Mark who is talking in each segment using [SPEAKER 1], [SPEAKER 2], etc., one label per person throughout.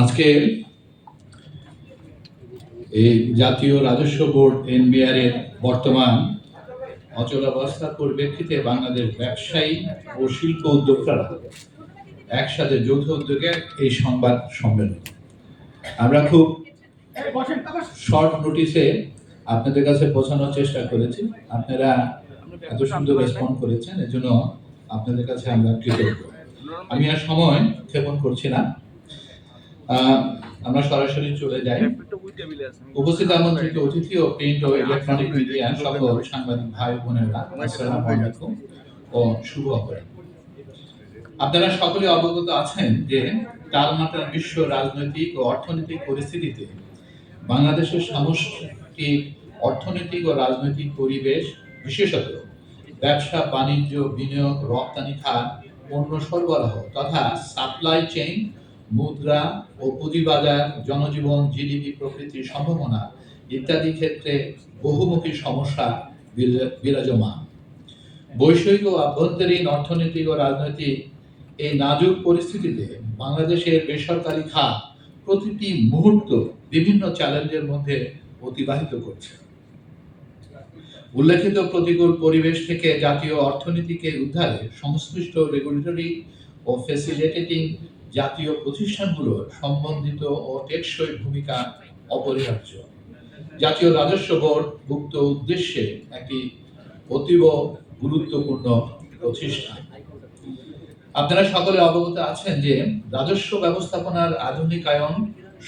[SPEAKER 1] আজকে এই জাতীয় রাজস্ব বোর্ড এনবিআর এর বর্তমান অচলাবস্থার পরিপ্রেক্ষিতে বাংলাদেশ ব্যবসায়ী ও শিল্প উদ্যোক্তারা একসাথে যৌথ উদ্যোগে এই সংবাদ সম্মেলন। আমরা খুব শর্ট নোটিসে আপনাদের কাছে পৌঁছানোর চেষ্টা করেছি। আপনারা এত সুন্দর রেসপন্ড করেছেন, এজন্য আপনাদের কাছে আমরা কৃতজ্ঞ। আমি আর সময় ক্ষেপণ করছি না। আমরা সরাসরি চলে যাই। উপস্থিত আমন্ত্রিত অতিথি ও প্রিন্ট ও ইলেকট্রনিক মিডিয়া সকল সাংবাদিক ভাই বোনেরা, আসসালামু আলাইকুম ও শুভ অপরাহ্ন। আপনারা সকলে অবগত আছেন যে টালমাটার বিশ্ব রাজনৈতিক ও অর্থনৈতিক পরিস্থিতিতে বাংলাদেশের সামষ্টিক অর্থনৈতিক ও রাজনৈতিক পরিবেশ, বিশেষত ব্যবসা, বাণিজ্য, বিনিয়োগ, রপ্তানি, খাত পণ্য সরবরাহ তথা সাপ্লাই চেইন মুদ্রা ও পুঁজিবাজার, জনজীবন জিডিপি প্রকৃতির সম্ভাবনা ইত্যাদি ক্ষেত্রে বহুমুখী সমস্যা বিরা- বিরাজমান। বৈষয়িক ও আভ্যন্তরীণ অর্থনৈতিক ও রাজনৈতিক এই নাজুক পরিস্থিতিতে বাংলাদেশের বেসরকারি খাত প্রতিটি মুহূর্ত বিভিন্ন চ্যালেঞ্জের মধ্যে অতিবাহিত করছে। উল্লেখিত প্রতিকূল পরিবেশ থেকে জাতীয় অর্থনীতিকে উদ্ধারে সংশ্লিষ্ট রেগুলেটরি ও ফেসিলিটেটিং জাতীয় প্রতিষ্ঠানগুলোর সম্বন্ধিত ও টেকসই ভূমিকা অপরিহার্য। জাতীয় রাজস্ব বোর্ড ভুক্ত উদ্দেশ্যে একটি অতীব গুরুত্বপূর্ণ প্রতিষ্ঠান। আপনারা সকলে অবগত আছেন যে রাজস্ব ব্যবস্থাপনার আধুনিকায়ন,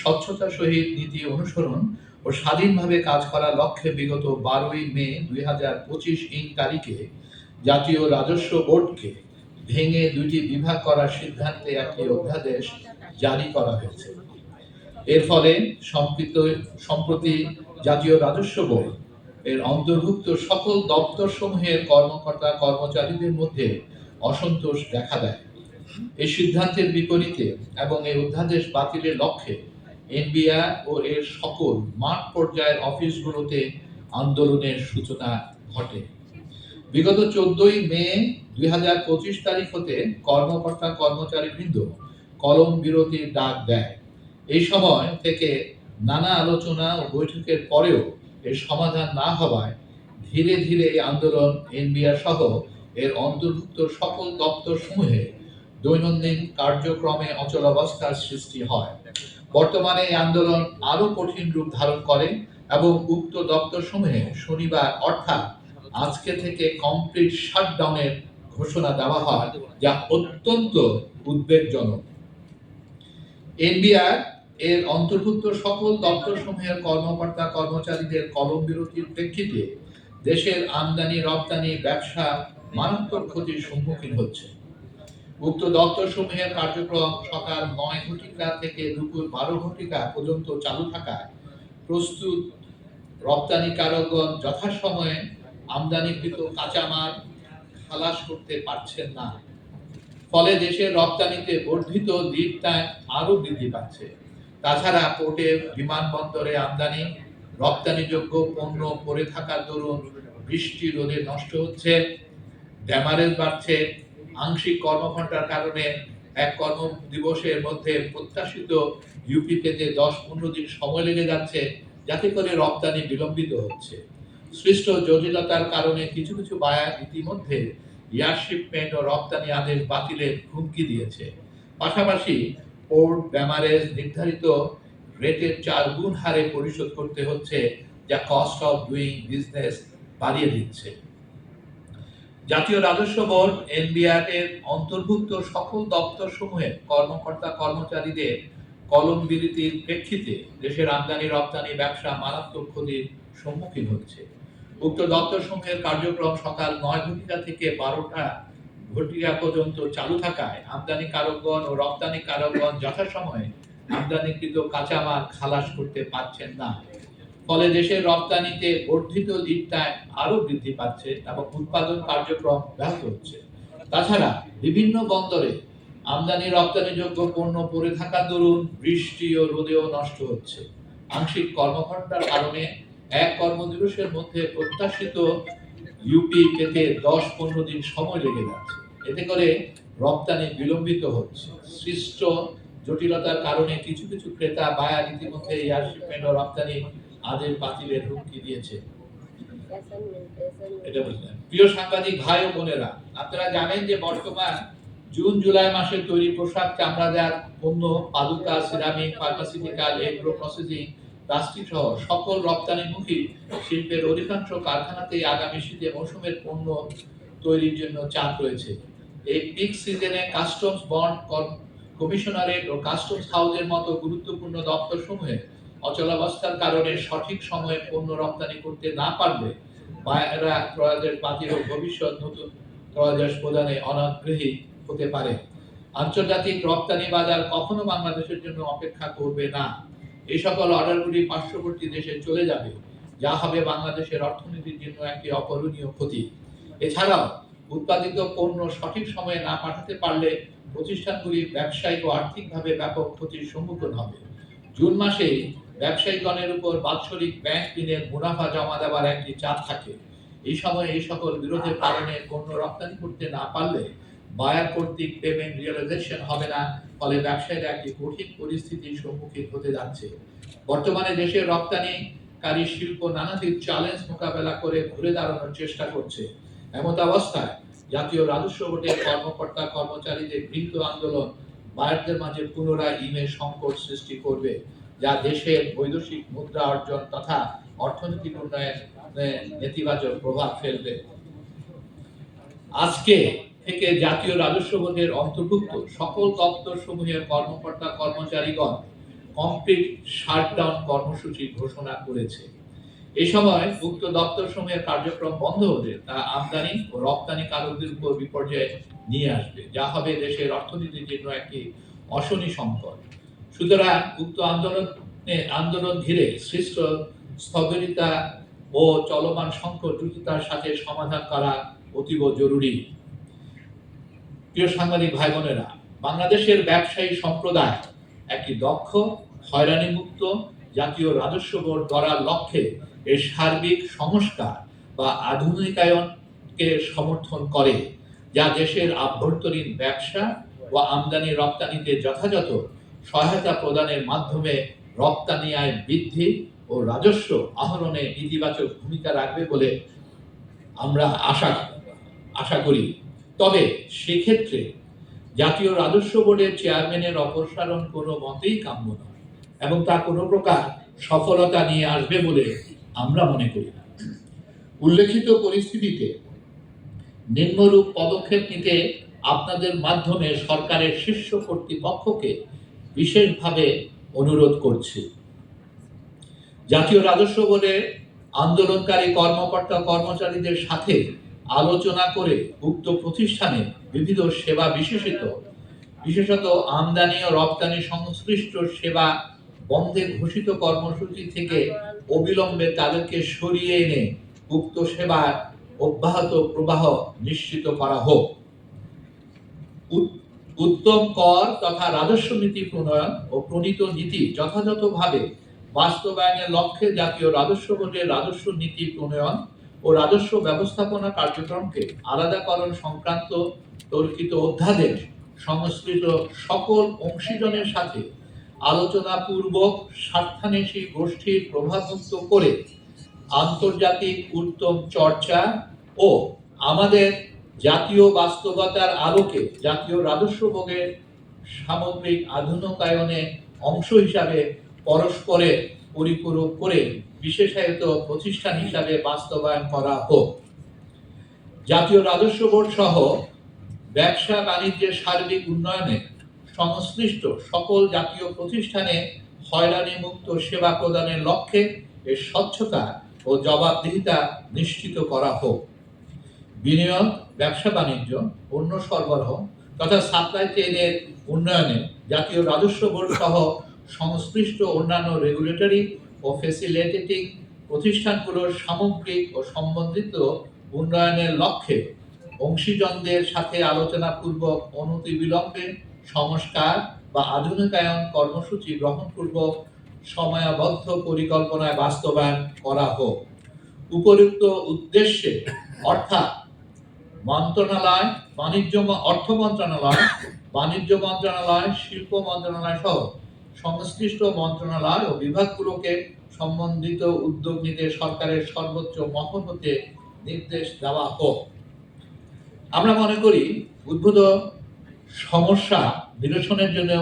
[SPEAKER 1] স্বচ্ছতা সহিত নীতি অনুসরণ ও স্বাধীনভাবে কাজ করার লক্ষ্যে বিগত বারোই মে দুই হাজার পঁচিশ ইং তারিখে জাতীয় রাজস্ব বোর্ডকে ভেঙে দুইটি বিভাগ করার সিদ্ধান্তে একটি অধ্যাদেশ জারি করা হয়েছে। এর ফলে সম্পৃক্ত সম্প্রতি জাতীয় রাজস্ব বোর্ড এর অন্তর্ভুক্ত সকল দপ্তর সমূহের কর্মকর্তা কর্মচারীদের মধ্যে অসন্তোষ দেখা দেয়। এই সিদ্ধান্তের বিপরীতে এবং এই অধ্যাদেশ বাতিলের লক্ষ্যে এনবিআর ও এর সকল মাঠ পর্যায়ের অফিসগুলোতে আন্দোলনের সূচনা ঘটে। বিগত চোদ্দই মে দুই হাজার পঁচিশ তারিখ হতে কর্মকর্তা কর্মচারী বৃন্দ কলম বিরতির ডাক দেয়। এই সময় থেকে নানা আলোচনা ও বৈঠকের পরেও এর সমাধান না হওয়ায় ধীরে ধীরে এই আন্দোলন এনবিআর সহ এর অন্তর্ভুক্ত সকল দপ্তর সমূহে দৈনন্দিন কার্যক্রমে অচলাবস্থার সৃষ্টি হয়। বর্তমানে এই আন্দোলন আরও কঠিন রূপ ধারণ করে এবং উক্ত দপ্তর সমূহে শনিবার অর্থাৎ আজকে থেকে কমপ্লিট শাটডাউনের ঘোষণা দেওয়া হয়, যা অত্যন্ত উদ্বেগজনক। এনবিআর এর অন্তর্ভুক্ত সকল দপ্তর সমূহের কর্মকর্তা কর্মচারীদের কলম বিরতির প্রেক্ষিতে দেশের আমদানি রপ্তানি ব্যবসা মারাত্মক ক্ষতির সম্মুখীন হচ্ছে। উক্ত দপ্তর সমূহের কার্যক্রম সকাল নয় ঘটিকা থেকে দুপুর বারো ঘটিকা পর্যন্ত চালু থাকায় প্রস্তুত রপ্তানিকারকগণ যথাসময়ে আমদানিকৃত কাঁচামাল খালাস করতে পারছেন না। ফলে দেশের রপ্তানিতে বর্ধিত লিড টাইম আরও বৃদ্ধি পাচ্ছে। তাছাড়া পোর্টের বিমানবন্দরে আমদানি, রপ্তানিযোগ্য পণ্য পড়ে থাকার দরুন বৃষ্টি রোদে নষ্ট হচ্ছে, ড্যামারেজ বাড়ছে আংশিক কর্মঘণ্টার কারণে এক কর্ম দিবসের মধ্যে প্রত্যাশিত ইউপি পেতে দশ পনেরো দিন সময় লেগে যাচ্ছে, যাতে করে রপ্তানি বিলম্বিত হচ্ছে। সৃষ্ট জটিলতার কারণে কিছু কিছু বায়ার ইতিমধ্যে এয়ার শিপমেন্ট ও রপ্তানি আদেশ বাতিলের হুমকি দিয়েছে। পাশাপাশি পোর্ট ড্যামারেজ নির্ধারিত রেটের চার গুণ হারে পরিশোধ করতে হচ্ছে, যা কস্ট অফ ডুইং বিজনেস বাড়িয়ে দিচ্ছে। জাতীয় রাজস্ব বোর্ড, এনবিআর এর অন্তর্ভুক্ত সকল দপ্তর সমূহের কর্মকর্তা কর্মচারীদের কলম বিরতির প্রেক্ষিতে দেশের আমদানি, রপ্তানি, ব্যবসা মারাত্মক ক্ষতির সম্মুখীন হচ্ছে। উক্ত দপ্তর সমূহের কার্যক্রম সকাল নয় ঘটিকা থেকে বারোটা ঘটিকা পর্যন্ত চালু থাকায় আমদানি কারকগণ ও রপ্তানি কারকগণ যথাসময়ে আমদানিকৃত কাঁচামাল খালাস করতে পারছেন না। ফলে দেশের রপ্তানিতে বর্ধিত টাইম আরও বৃদ্ধি পাচ্ছে এবং উৎপাদন কার্যক্রম ব্যাহত হচ্ছে। তাছাড়া বিভিন্ন বন্দরে আমদানি রপ্তানিযোগ্য পণ্য পড়ে থাকার দরুন বৃষ্টি ও রোদেও নষ্ট হচ্ছে। আংশিক কর্মঘণ্টার কারণে এক কর্মদিবসের মধ্যে প্রত্যাশিত ইউপি পেতে দশ পনেরো দিন সময় লেগে যাচ্ছে। এতে করে রপ্তানি বিলম্বিত হচ্ছে। সৃষ্ট জটিলতার কারণে কিছু কিছু ক্রেতা বায়ার ইতিমধ্যে এয়ার শিপমেন্ট ও রপ্তানি আদের বাতিলের হুমকি দিয়েছে। এটা বুঝলেন প্রিয় সাংবাদিক ভাই ও বোনেরা আপনারা জানেন যে বর্তমান জুন জুলাই মাসে তৈরি পোশাক চামড়াজাত পণ্য পাদুকা ceramic pharmaceutical agro processing plastic সহ সকল রপ্তানিমুখী শিল্পের অধিকাংশ কারখানাতেই আগামী শীতে মৌসুমের পণ্য তৈরির জন্য চাপ রয়েছে। এই পিক সিজনে কাস্টমস বন্ড কমিশনারেট ও কাস্টমস হাউসের মতো গুরুত্বপূর্ণ দপ্তর সমূহে অচলাবস্থার কারণে সঠিক সময়ে পণ্য রপ্তানি করতে না পারলে বায়রা ক্রয়াদেশ বাতিল ভবিষ্যৎ নতুন ক্রয়াদেশ প্রদানে অনাগ্রহী হতে পারে। আন্তর্জাতিক রপ্তানি বাজার কখনো বাংলাদেশের জন্য অপেক্ষা করবে না। এই সকল অর্ডারগুলি পার্শ্ববর্তী দেশে চলে যাবে, যা হবে বাংলাদেশের অর্থনীতির জন্য একটি অপরণীয় ক্ষতি। এছাড়াও, উৎপাদিত পণ্য সঠিক সময়ে না পাঠাতে পারলে প্রতিষ্ঠানগুলি ব্যবসায়িক ও আর্থিকভাবে ব্যাপক ক্ষতির সম্মুখীন হবে। জুন মাসে ব্যবসায়ীগণের উপর বাৎসরিক ব্যাংক ঋণের মুনাফা জমা দেওয়ার একটি চাপ থাকে। এই সময় এই সকল বিরোধের কারণে পণ্য রপ্তানি করতে না পারলে বায়ার কর্তৃক পেমেন্ট রিয়েলাইজেশন হবে না, ফলে ব্যবসায়ীরা একটি কঠিন পরিস্থিতির সম্মুখীন হতে যাচ্ছে। বর্তমানে দেশের রপ্তানিকারী শিল্প নানাবিধ চ্যালেঞ্জ মোকাবেলা করে ঘুরে দাঁড়ানোর চেষ্টা করছে। এমত অবস্থায় জাতীয় রাজস্ব বোর্ডের কর্মকর্তা কর্মচারীদের বৃহৎ আন্দোলন বায়ারদের মাঝে পুনরায় ইমেজ সংকট সৃষ্টি করবে। যা দেশের বৈদেশিক মুদ্রা অর্জন তথা অর্থনৈতিক উন্নয়নে নেতিবাচক প্রভাব ফেলবে। আজকে থেকে জাতীয় রাজস্ব বোর্ডের অন্তর্ভুক্ত সকল দপ্তর সমূহের কর্মকর্তা কর্মচারীগণ কমপ্লিট শাটডাউন কর্মসূচি ঘোষণা করেছে। এই সময় উক্ত দপ্তর সমূহের কার্যক্রম বন্ধ হলে তা আমদানি ও রপ্তানিকারকদের উপর বিপর্যয় নিয়ে আসবে। যা হবে দেশের অর্থনীতির জন্য একটি অশনি সংকট। সুতরাং উক্ত আন্দোলনে আন্দোলন ঘিরে সৃষ্ট স্থবিরতা ও চলমান সংকট দ্রুততার সাথে সমাধান করা অতীব জরুরি। প্রিয় সাংবাদিক ভাই বোনেরা বাংলাদেশের ব্যবসায়ী সম্প্রদায় একটি দক্ষ হয়রানি মুক্ত জাতীয় রাজস্ব বোর্ড গড়ার লক্ষ্যে এর সার্বিক সংস্কার বা আধুনিকায়নকে সমর্থন করে, যা দেশের আভ্যন্তরীণ ব্যবসা ও আমদানি রপ্তানিতে যথাযথ সহায়তা প্রদানের মাধ্যমে রপ্তানি আয় বৃদ্ধি ও রাজস্ব আহরণে ইতিবাচক ভূমিকা রাখবে বলে আমরা আশা আশা করি। তবে সেক্ষেত্রে জাতীয় রাজস্ব বোর্ডের চেয়ারম্যানের অপসারণ কোনো মতেই কাম্য নয় এবং তা কোনো প্রকার সফলতা নিয়ে আসবে বলে আমরা মনে করি না। উল্লেখিত পরিস্থিতিতে নিম্নরূপ পদক্ষেপ নিতে আপনাদের মাধ্যমে সরকারের শীর্ষ কর্তৃপক্ষকে বিশেষভাবে অনুরোধ করছি। জাতীয় রাজস্ব বলে আন্দোলনকারী কর্মকর্তা কর্মচারীদের সাথে আলোচনা করে উক্ত প্রতিষ্ঠানে বিবিধ সেবা বিশেষিত, বিশেষত আমদানি ও রপ্তানি সংশ্লিষ্ট সেবা বন্ধে ঘোষিত কর্মসূচি থেকে অবিলম্বে তাদেরকে সরিয়ে এনে উক্ত সেবার অব্যাহত প্রবাহ নিশ্চিত করা হোক। উত্তম কর তথা রাজস্ব নীতি প্রণয়ন ও প্রণীত নীতি যথাযথভাবে বাস্তবায়নের লক্ষ্যে জাতীয় রাজস্ব বোর্ডের রাজস্ব নীতি প্রণয়ন ও রাজস্ব ব্যবস্থাপনা কার্যক্রমকে আলাদাকরণ সংক্রান্ত তর্কিত অধ্যাদেশ সংশ্লিষ্ট সকল অংশীজনের সাথে আলোচনা পূর্বক স্বার্থান্বেষী গোষ্ঠীর প্রভাবমুক্ত করে আন্তর্জাতিক উত্তম চর্চা ও আমাদের জাতীয় বাস্তবতার আলোকে, জাতীয় রাজস্ব ভোগের সামগ্রিক আধুনিকায়নে অংশ হিসাবে পরস্পরের পরিপূরক করে বিশেষায়িত প্রতিষ্ঠান হিসাবে বাস্তবায়ন করা হোক। জাতীয় রাজস্ব বোর্ড সহ ব্যবসা বাণিজ্যের সার্বিক উন্নয়নে সংশ্লিষ্ট সকল জাতীয় প্রতিষ্ঠানে হয়রানি মুক্ত সেবা প্রদানের লক্ষ্যে এর স্বচ্ছতা ও জবাবদিহিতা নিশ্চিত করা হোক। বিনিয়োগ, ব্যবসা বাণিজ্য, পণ্য সরবরাহ তথা সাপ্লাই চেইনের উন্নয়নে জাতীয় রাজস্ব বোর্ড সহ সংশ্লিষ্ট অন্যান্য রেগুলেটরি ও ফেসিলিটেটিং প্রতিষ্ঠানগুলোর সামগ্রিক ও সম্বন্ধিত উন্নয়নের লক্ষ্যে অংশীজনদের সাথে আলোচনাপূর্বক অনতিবিলম্বে সংস্কার বা আধুনিকায়ন কর্মসূচি গ্রহণপূর্বক সময়াবদ্ধ পরিকল্পনায় বাস্তবায়ন করা হোক। উপযুক্ত উদ্দেশ্যে, অর্থাৎ মন্ত্রণালয়, বাণিজ্য অর্থ মন্ত্রণালয়, বাণিজ্য মন্ত্রণালয়, শিল্প মন্ত্রণালয় সহ সংশ্লিষ্ট মন্ত্রণালয় ও বিভাগগুলোকে সম্বন্ধিত উদ্যোগ নিতে সরকারের সর্বোচ্চ মহল হতে নির্দেশ দেওয়া হোক। আমরা মনে করি, উদ্ভূত সমস্যা নিরসনের জন্য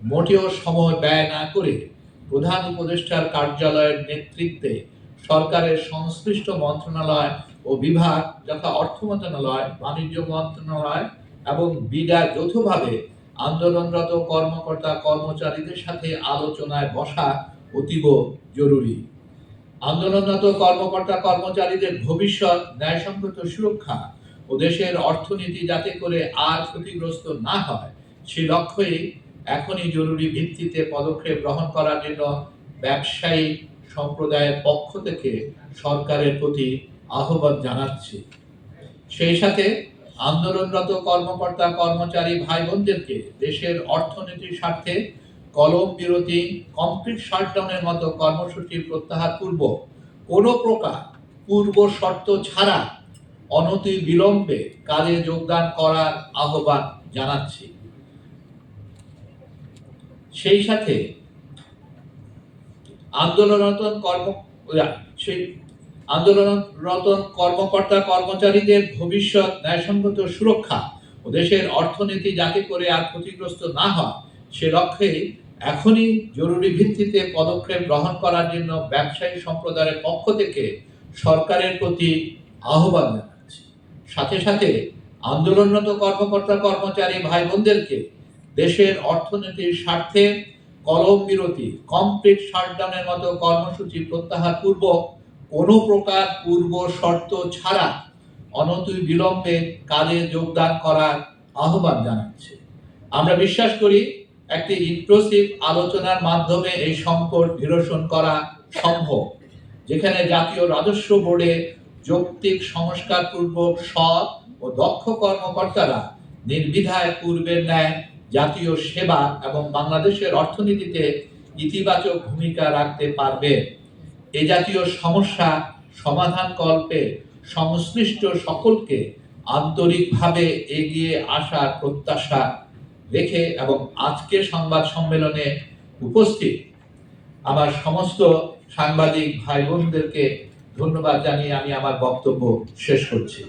[SPEAKER 1] মোটেও সময় ব্যয় না করে প্রধান উপদেষ্টার কার্যালয়ের নেতৃত্বে সরকারের সংশ্লিষ্ট মন্ত্রণালয় ও বিভাগ যথা অর্থ মন্ত্রণালয়, বাণিজ্য মন্ত্রণালয় এবং বিডা যৌথভাবে আন্দোলনরত কর্মকর্তা কর্মচারীদের সাথে আলোচনায় বসা অতীব জরুরি। আন্দোলনরত কর্মকর্তা কর্মচারীদের ভবিষ্যৎ ন্যায়সঙ্গত সুরক্ষা ও দেশের অর্থনীতি যাতে করে আর ক্ষতিগ্রস্ত না হয়, সে লক্ষ্যেই এখনই জরুরি ভিত্তিতে পদক্ষেপ গ্রহণ করার জন্য ব্যবসায়ী সম্প্রদায়ের পক্ষ থেকে সরকারের প্রতি আহ্বান জানাচ্ছি। সেই সাথে আন্দোলনরত কর্মকর্তা, কর্মচারী ভাই বোনদেরকে দেশের অর্থনীতির স্বার্থে কলম বিরতি কমপ্লিট শাটডাউনের মতো কর্মসূচি প্রত্যাহার পূর্ব। কোনো প্রকার পূর্ব শর্ত ছাড়া অনতি বিলম্বে কাজে যোগদান করার আহ্বান জানাচ্ছি। সেই সাথে আন্দোলনরত কর্ম সেই আন্দোলনরত কর্মকর্তা কর্মচারীদের ভবিষ্যৎ ন্যায়সঙ্গত সুরক্ষা ও দেশের অর্থনীতি যাতে করে আর ক্ষতিগ্রস্ত না হয়, সে লক্ষ্যে এখনই জরুরি ভিত্তিতে পদক্ষেপ গ্রহণ করার জন্য ব্যবসায়ী সম্প্রদায়ের পক্ষ থেকে সরকারের প্রতি আহ্বান জানাচ্ছি। সাথে সাথে আন্দোলনরত কর্মকর্তা কর্মচারী ভাই বোনদেরকে দেশের অর্থনীতির স্বার্থে কলম বিরতি, কমপ্লিট শাটডাউনের মতো কর্মসূচি প্রত্যাহার পূর্বক কোনো প্রকার পূর্ব শর্ত ছাড়া অনতি বিলম্বে কাজে যোগদান করার আহ্বান জানাচ্ছে। আমরা বিশ্বাস করি একটি ইনক্লুসিভ আলোচনার মাধ্যমে এই সংকট নিরসন করা সম্ভব, যেখানে জাতীয় রাজস্ব বোর্ডে যৌক্তিক সংস্কার পূর্বক সৎ ও দক্ষ কর্মকর্তারা নির্বিধায় পূর্বের ন্যায় জাতীয় সেবা এবং বাংলাদেশের অর্থনীতিতে ইতিবাচক ভূমিকা রাখতে পারবে এ জাতীয় সমস্যা সমাধান কল্পে সংশ্লিষ্ট সকলকে আন্তরিকভাবে এগিয়ে আসার প্রত্যাশা রেখে এবং আজকে সংবাদ সম্মেলনে উপস্থিত আমার সমস্ত সাংবাদিক ভাই বোনদেরকে ধন্যবাদ জানিয়ে আমি আমার বক্তব্য শেষ করছি।